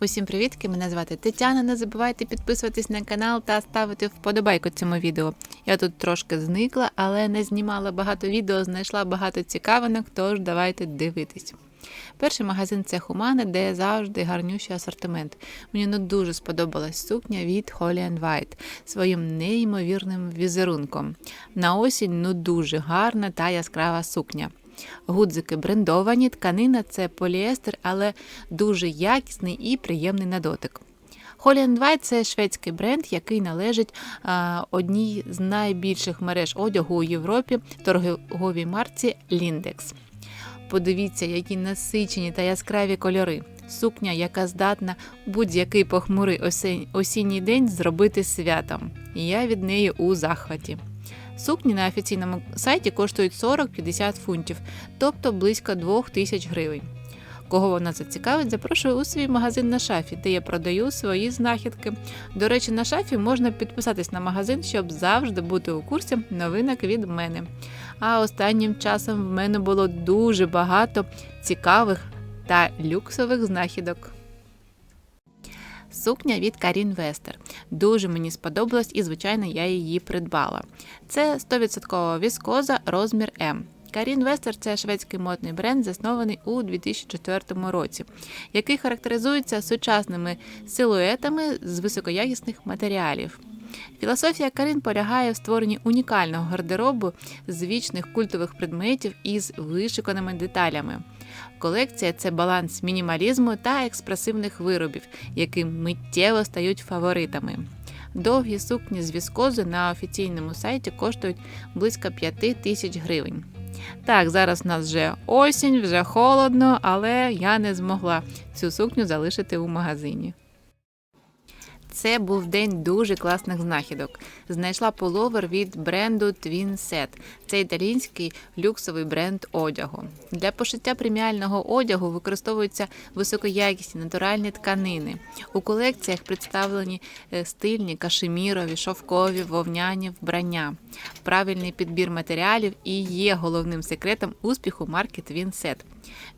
Усім привітки! Мене звати Тетяна. Не забувайте підписуватись на канал та ставити вподобайку цьому відео. Я тут трошки зникла, але не знімала багато відео, знайшла багато цікавинок, тож давайте дивитись. Перший магазин це Humana, де завжди гарнющий асортимент. Мені ну дуже сподобалась сукня від Holly White своїм неймовірним візерунком. На осінь ну дуже гарна та яскрава сукня. Гудзики брендовані, тканина це поліестер, але дуже якісний і приємний на дотик. White – це шведський бренд, який належить а, одній з найбільших мереж одягу у Європі торговій марці Lindex. Подивіться, які насичені та яскраві кольори. Сукня, яка здатна будь-який похмурий осінній день зробити святом. І я від неї у захваті. Сукні на офіційному сайті коштують 40-50 фунтів, тобто близько 2 тисяч гривень. Кого вона зацікавить, запрошую у свій магазин на шафі, де я продаю свої знахідки. До речі, на шафі можна підписатись на магазин, щоб завжди бути у курсі новинок від мене. А останнім часом в мене було дуже багато цікавих та люксових знахідок. Сукня від Карін Вестер. Дуже мені сподобалась і, звичайно, я її придбала. Це 100% віскоза розмір М. Карін Вестер це шведський модний бренд, заснований у 2004 році, який характеризується сучасними силуетами з високоякісних матеріалів. Філософія Карін полягає в створенні унікального гардеробу з вічних культових предметів із вишуканими деталями. Колекція це баланс мінімалізму та експресивних виробів, які миттєво стають фаворитами. Довгі сукні з віскози на офіційному сайті коштують близько 5 тисяч гривень. Так, зараз у нас вже осінь, вже холодно, але я не змогла цю сукню залишити у магазині. Це був день дуже класних знахідок. Знайшла пуловер від бренду Twin Set. Це італійський люксовий бренд одягу. Для пошиття преміального одягу використовуються високоякісні натуральні тканини. У колекціях представлені е, стильні кашемірові, шовкові, вовняні вбрання. Правильний підбір матеріалів і є головним секретом успіху марки Twin Set.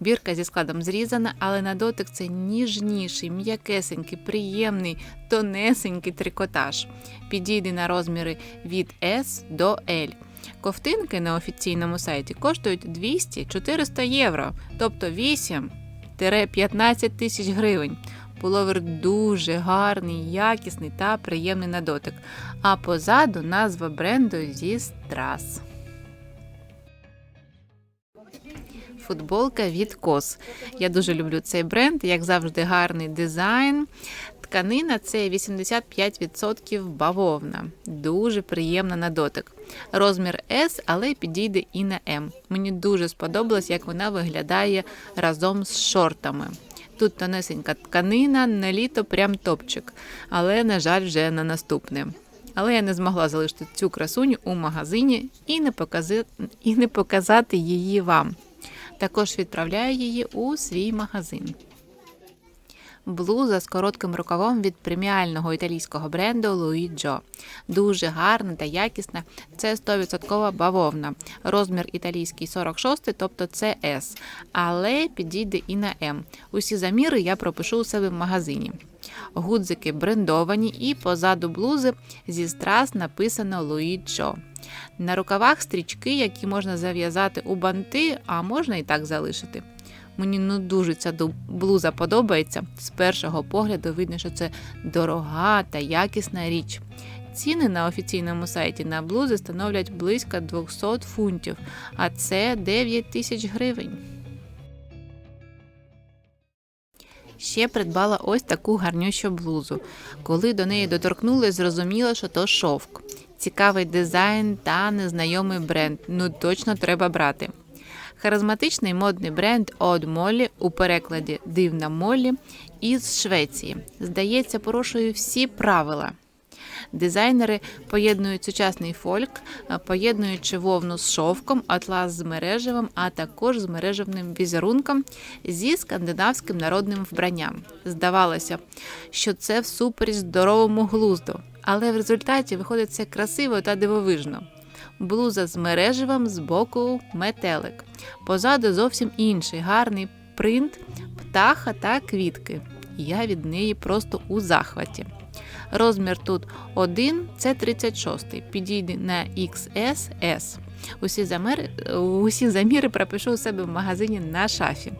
Бірка зі складом зрізана, але на дотик це ніжніший, м'якесенький, приємний, тонесенький трикотаж. Підійде на розміри від S до L. Ковтинки на офіційному сайті коштують 200-400 євро, тобто 8-15 тисяч гривень. Пуловер дуже гарний, якісний та приємний на дотик. А позаду назва бренду зі страс. Футболка від Кос. Я дуже люблю цей бренд, як завжди, гарний дизайн. Тканина це 85% бавовна. Дуже приємна на дотик. Розмір S, але підійде і на М. Мені дуже сподобалось, як вона виглядає разом з шортами. Тут тонесенька тканина, на літо прям топчик, але, на жаль, вже на наступне. Але я не змогла залишити цю красуню у магазині і не показати, і не показати її вам. Також відправляю її у свій магазин. Блуза з коротким рукавом від преміального італійського бренду Louis Джо. Дуже гарна та якісна. Це 100% бавовна. Розмір італійський 46, тобто це S. Але підійде і на М. Усі заміри я пропишу у себе в магазині. Гудзики брендовані і позаду блузи зі страз написано Louis Джо. На рукавах стрічки, які можна зав'язати у банти, а можна і так залишити. Мені ну дуже ця блуза подобається. З першого погляду видно, що це дорога та якісна річ. Ціни на офіційному сайті на блузи становлять близько 200 фунтів, а це 9 тисяч гривень. Ще придбала ось таку гарнющу блузу. Коли до неї доторкнули, зрозуміло, що то шовк. Цікавий дизайн та незнайомий бренд. Ну точно треба брати. Харизматичний модний бренд Odd Molly у перекладі Дивна Моллі із Швеції. Здається, порушує всі правила. Дизайнери поєднують сучасний фольк, поєднуючи вовну з шовком, атлас з мережевим, а також з мережевним візерунком зі скандинавським народним вбранням. Здавалося, що це всупереч здоровому глузду, але в результаті виходить це красиво та дивовижно. Блуза з мережевим з боку метелик. Позаду зовсім інший гарний принт, птаха та квітки. я від неї просто у захваті. Розмір тут 1 це 36, підійде на XS S. Усі заміри, усі заміри пропишу у себе в магазині на шафі.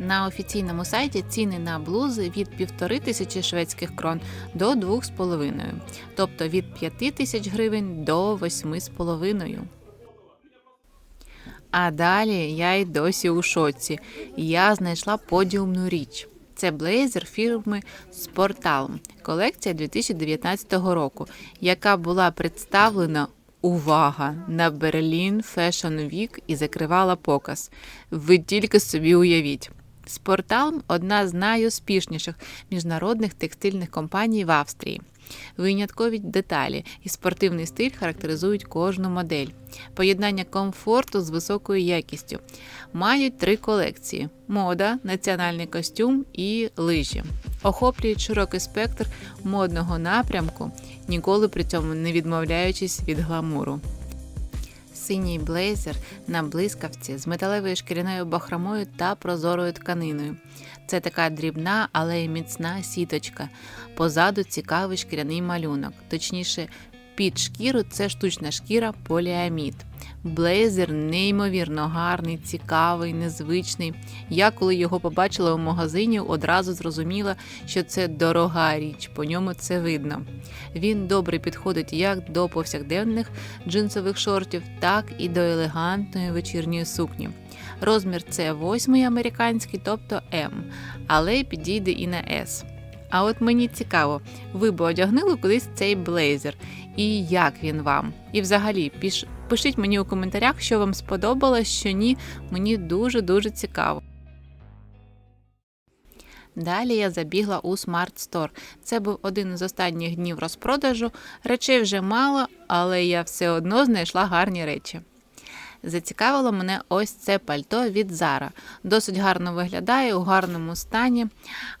На офіційному сайті ціни на блузи від 1500 шведських крон до 2,5, тобто від 5000 гривень до 8,5. А далі я й досі у шоці. Я знайшла подіумну річ. Це блейзер фірми Sportalm, колекція 2019 року, яка була представлена. Увага! На Берлін Fashion Week і закривала показ. Ви тільки собі уявіть. Спорталм одна з найуспішніших міжнародних текстильних компаній в Австрії. Виняткові деталі і спортивний стиль характеризують кожну модель. Поєднання комфорту з високою якістю. Мають три колекції: мода, національний костюм і лижі. Охоплюють широкий спектр модного напрямку, ніколи при цьому не відмовляючись від гламуру. Синій блейзер на блискавці з металевою шкіряною бахромою та прозорою тканиною. Це така дрібна, але й міцна сіточка. Позаду цікавий шкіряний малюнок. Точніше, під шкіру це штучна шкіра поліамід. Блейзер неймовірно гарний, цікавий, незвичний. Я, коли його побачила у магазині, одразу зрозуміла, що це дорога річ, по ньому це видно. Він добре підходить як до повсякденних джинсових шортів, так і до елегантної вечірньої сукні. Розмір це восьмий американський, тобто М, але підійде і на S. А от мені цікаво, ви б одягнули кудись цей блейзер, і як він вам? І взагалі, піш... пишіть мені у коментарях, що вам сподобалось, що ні, мені дуже-дуже цікаво. Далі я забігла у Smart Store. Це був один із останніх днів розпродажу. Речей вже мало, але я все одно знайшла гарні речі. Зацікавило мене ось це пальто від Zara. Досить гарно виглядає у гарному стані,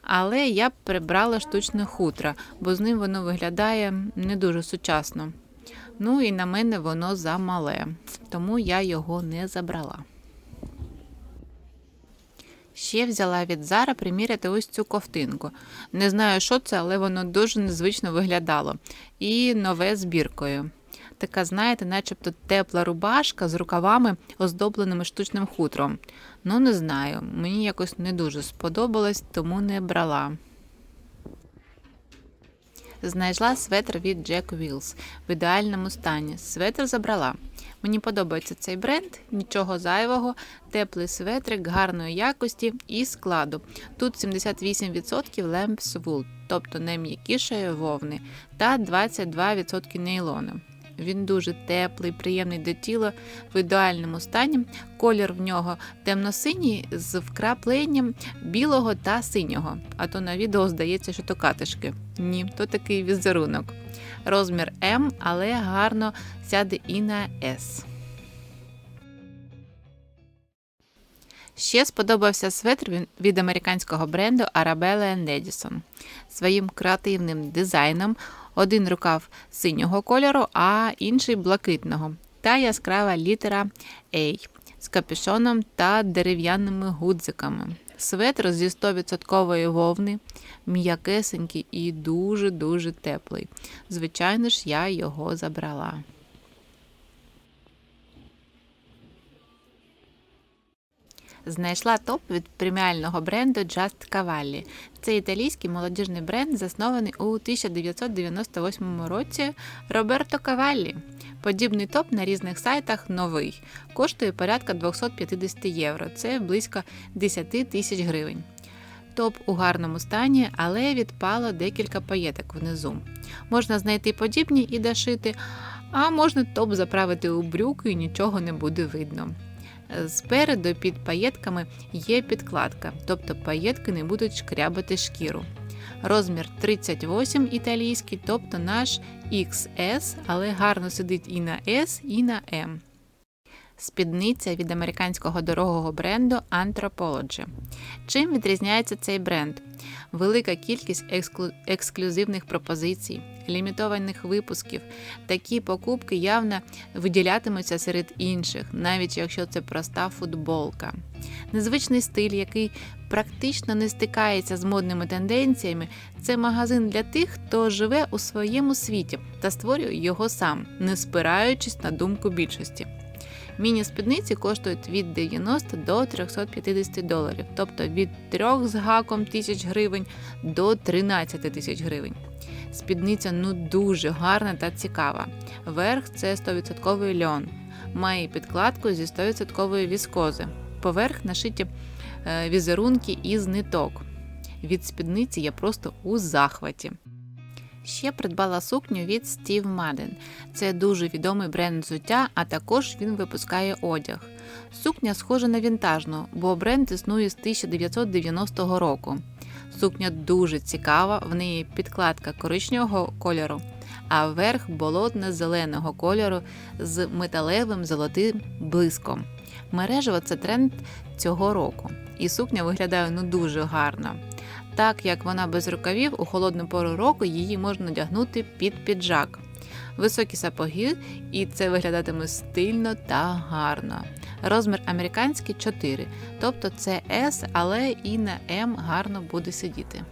але я б прибрала штучне хутро, бо з ним воно виглядає не дуже сучасно. Ну і на мене воно замале, тому я його не забрала. Ще взяла від Зара приміряти ось цю ковтинку. Не знаю, що це, але воно дуже незвично виглядало. І нове збіркою. Така, знаєте, начебто тепла рубашка з рукавами, оздобленими штучним хутром. Ну, не знаю, мені якось не дуже сподобалось, тому не брала. Знайшла светр від Jack Wills в ідеальному стані. Светр забрала. Мені подобається цей бренд, нічого зайвого, теплий светрик гарної якості і складу. Тут 78% lamps wool, тобто не м'якішої вовни, та 22% нейлону. Він дуже теплий, приємний до тіла в ідеальному стані. Колір в нього темно-синій з вкрапленням білого та синього. А то на відео здається, що то катишки. Ні, то такий візерунок. Розмір М, але гарно сяде і на S. Ще сподобався светр від американського бренду Arabella Edison. Своїм креативним дизайном один рукав синього кольору, а інший блакитного. Та яскрава літера A з капюшоном та дерев'яними гудзиками. Светр зі 100% вовни, м'якесенький і дуже-дуже теплий. Звичайно ж, я його забрала. Знайшла топ від преміального бренду Just Cavalli. Це італійський молодіжний бренд, заснований у 1998 році Роберто Каваллі. Подібний топ на різних сайтах новий. Коштує порядка 250 євро. Це близько 10 тисяч гривень. Топ у гарному стані, але відпало декілька паєток внизу. Можна знайти подібні і дошити, а можна топ заправити у брюки і нічого не буде видно. Спереду під паєтками є підкладка, тобто паєтки не будуть шкрябати шкіру. Розмір 38 італійський, тобто наш XS, але гарно сидить і на S, і на M. Спідниця від американського дорогого бренду Anthropology. Чим відрізняється цей бренд? Велика кількість ексклю... ексклюзивних пропозицій, лімітованих випусків. Такі покупки явно виділятимуться серед інших, навіть якщо це проста футболка. Незвичний стиль, який практично не стикається з модними тенденціями. Це магазин для тих, хто живе у своєму світі та створює його сам, не спираючись на думку більшості. Міні-спідниці коштують від 90 до 350 доларів, тобто від 3 з гаком тисяч гривень до 13 тисяч гривень. Спідниця ну дуже гарна та цікава. Верх це 100% льон. Має підкладку зі 100% віскози. Поверх нашиті е, візерунки із ниток. Від спідниці я просто у захваті. Ще придбала сукню від Steve Madden. Це дуже відомий бренд взуття, а також він випускає одяг. Сукня схожа на вінтажну, бо бренд існує з 1990 року. Сукня дуже цікава, в неї підкладка коричневого кольору, а верх болотно-зеленого кольору з металевим золотим блиском. Мережево це тренд цього року, і сукня виглядає ну дуже гарно. Так як вона без рукавів, у холодну пору року її можна одягнути під піджак. Високі сапоги, і це виглядатиме стильно та гарно. Розмір американський 4, тобто це S, але і на М гарно буде сидіти.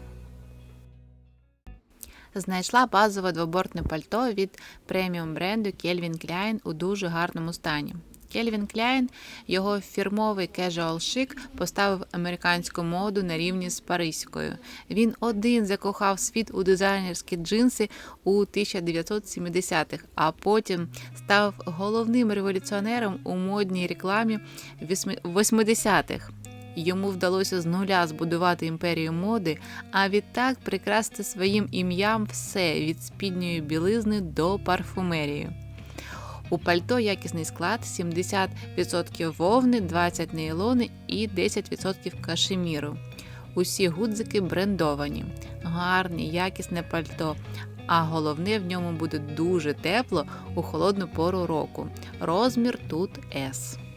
Знайшла базове двобортне пальто від преміум бренду Calvin Klein у дуже гарному стані. Кельвін Кляйн, його фірмовий casual chic поставив американську моду на рівні з паризькою. Він один закохав світ у дизайнерські джинси у 1970-х, а потім став головним революціонером у модній рекламі в 80-х. Йому вдалося з нуля збудувати імперію моди, а відтак прикрасти своїм ім'ям все від спідньої білизни до парфумерії. У пальто якісний склад 70% вовни, 20% нейлони і 10% кашеміру. Усі гудзики брендовані, гарні, якісне пальто. А головне в ньому буде дуже тепло у холодну пору року. Розмір тут S.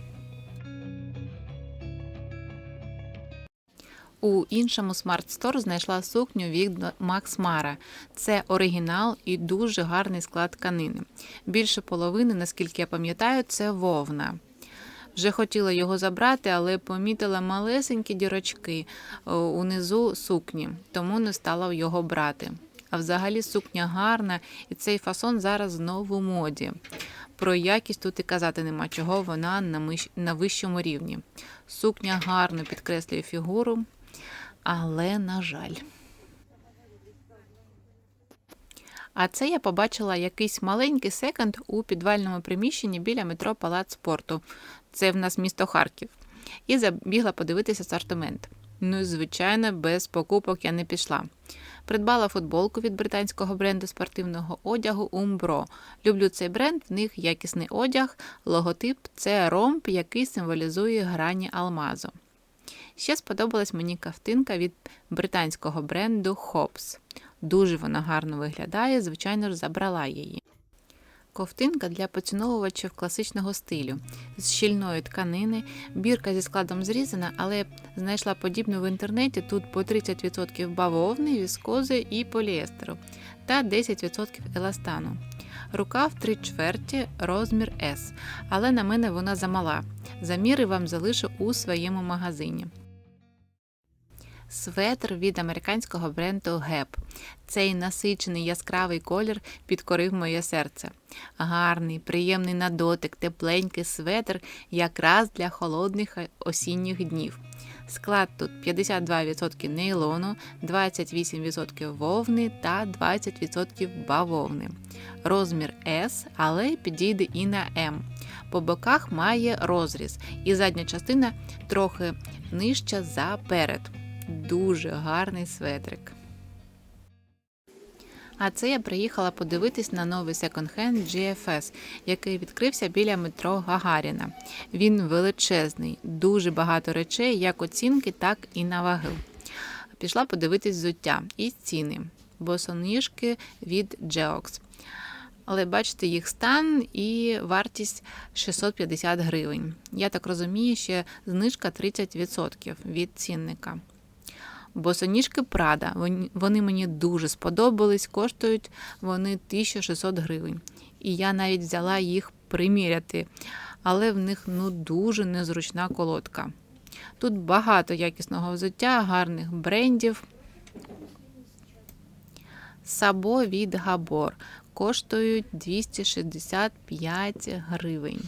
У іншому Smart Store знайшла сукню від Max Mara. Це оригінал і дуже гарний склад тканини. Більше половини, наскільки я пам'ятаю, це вовна. Вже хотіла його забрати, але помітила малесенькі дірочки е, унизу сукні, тому не стала його брати. А взагалі сукня гарна, і цей фасон зараз знову в моді. Про якість тут і казати нема чого, вона на вищому рівні. Сукня гарно підкреслює фігуру але, на жаль. А це я побачила якийсь маленький секонд у підвальному приміщенні біля метро Палац спорту. Це в нас місто Харків. І забігла подивитися асортимент. Ну і, звичайно, без покупок я не пішла. Придбала футболку від британського бренду спортивного одягу Umbro. Люблю цей бренд, в них якісний одяг, логотип це ромб, який символізує грані алмазу. Ще сподобалась мені кавтинка від британського бренду Hobbs. Дуже вона гарно виглядає, звичайно ж, забрала її. Ковтинка для поціновувачів класичного стилю з щільної тканини, бірка зі складом зрізана, але знайшла подібну в інтернеті тут по 30% бавовни, віскози і поліестеру та 10% еластану. Рукав 3 чверті, розмір S, але на мене вона замала. Заміри вам залишу у своєму магазині. Светр від американського бренду Gap. Цей насичений яскравий колір підкорив моє серце. Гарний, приємний на дотик, тепленький светр якраз для холодних осінніх днів. Склад тут 52% нейлону, 28% вовни та 20% бавовни. Розмір S, але підійде і на М. По боках має розріз, і задня частина трохи нижча за перед. Дуже гарний светрик. А це я приїхала подивитись на новий секонд-хенд GFS, який відкрився біля метро Гагаріна. Він величезний, дуже багато речей, як оцінки, так і на ваги. Пішла подивитись взуття і ціни, босоніжки від Geox. Але бачите, їх стан і вартість 650 гривень. Я так розумію, ще знижка 30% від цінника. Босоніжки Прада. Вони мені дуже сподобались, коштують вони 1600 гривень. І я навіть взяла їх приміряти, але в них ну дуже незручна колодка. Тут багато якісного взуття, гарних брендів. Сабо від Габор коштують 265 гривень.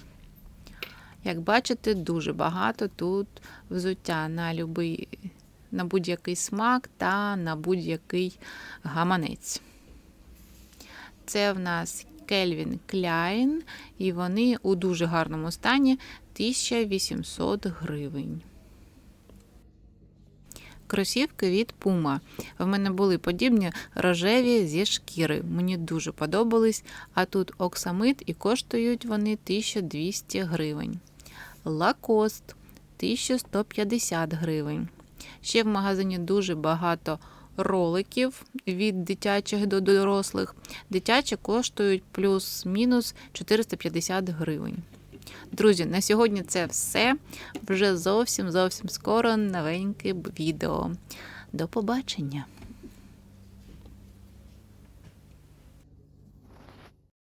Як бачите, дуже багато тут взуття на, любий, на будь-який смак та на будь-який гаманець. Це в нас Кельвін Кляйн, і вони у дуже гарному стані 1800 гривень. Кросівки від Puma. В мене були подібні рожеві зі шкіри. Мені дуже подобались. А тут оксамит і коштують вони 1200 гривень. Лакост 1150 гривень. Ще в магазині дуже багато роликів від дитячих до дорослих. Дитячі коштують плюс-мінус 450 гривень. Друзі, на сьогодні це все. Вже зовсім зовсім скоро новеньке відео. До побачення!